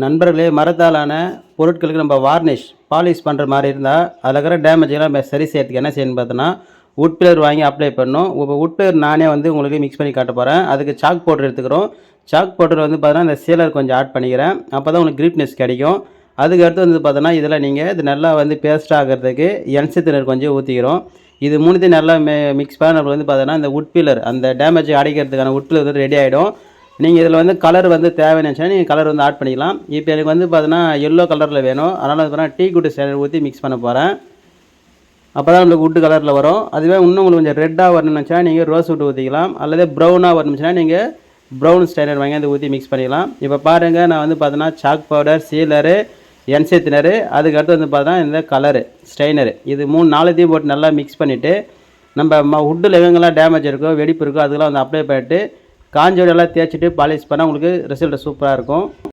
நண்பர்களே மரத்தாலான பொருட்களுக்கு நம்ம வார்னிஷ் பாலிஷ் பண்ணுற மாதிரி இருந்தால் அதில் இருக்கிற டேமேஜெல்லாம் நம்ம சரி செய்யறதுக்கு என்ன செய்யணும்னு பார்த்தோன்னா உட் பிளேயர் வாங்கி அப்ளை பண்ணணும். இப்போ உட் பிளேயர் நானே வந்து உங்களுக்கு மிக்ஸ் பண்ணி காட்ட போகிறேன் அதுக்கு சாக் பவுடர் எடுத்துக்கிறோம். சாக் பவுடர் வந்து பார்த்தோன்னா இந்த சீலர் கொஞ்சம் ஆட் பண்ணிக்கிறேன். அப்போ தான் உங்களுக்கு கிரிப்னஸ் கிடைக்கும். அதுக்கு அடுத்து வந்து பார்த்தோன்னா இதில் நீங்கள் இது நல்லா வந்து பேஸ்ட் ஆகிறதுக்கு என்சி கொஞ்சம் ஊற்றிக்கிறோம் இது மூணுத்தையும் நல்லா மே மிக்ஸ் பண்ண வந்து பார்த்தோன்னா இந்த உட் பில்லர் அந்த டேமேஜ் அடைக்கிறதுக்கான உட் பில்லர் வந்து ரெடி ஆகிடும் நீங்கள் இதில் வந்து கலர் வந்து தேவைன்னு நீங்கள் கலர் வந்து ஆட் பண்ணிக்கலாம். இப்போ எனக்கு வந்து பார்த்தீங்கன்னா எல்லோ கலரில் வேணும். அதனால் அது டீ குட்டு சேனல் ஊற்றி மிக்ஸ் பண்ண போகிறேன் அப்போ தான் உங்களுக்கு உட்டு கலரில் வரும். அதுவே இன்னும் உங்களுக்கு கொஞ்சம் ரெட்டாக வரணும்னு நீங்கள் ரோஸ் wood ஊற்றிக்கலாம் அல்லது ப்ரௌனாக வரணுச்சுன்னா நீங்கள் ப்ரௌன் ஸ்டைலர் வாங்கி அதை ஊற்றி மிக்ஸ் பண்ணிக்கலாம். இப்போ பாருங்கள் நான் வந்து பார்த்தீங்கன்னா சாக் பவுடர் சீலரு என்சேத்தினர் அதுக்கடுத்து அதுக்கு அடுத்து வந்து பார்த்தா இந்த கலரு ஸ்ட்ரைனரு இது மூணு நாலுத்தையும் போட்டு நல்லா மிக்ஸ் பண்ணிவிட்டு நம்ம ம வுட்டில் எங்கெங்கெல்லாம் டேமேஜ் இருக்கோ வெடிப்பு இருக்கோ அதுக்கெல்லாம் வந்து அப்ளை பண்ணிட்டு காஞ்ச எல்லாம் தேய்ச்சிட்டு பாலிஷ் பண்ணால் உங்களுக்கு ரிசல்ட் சூப்பராக இருக்கும்.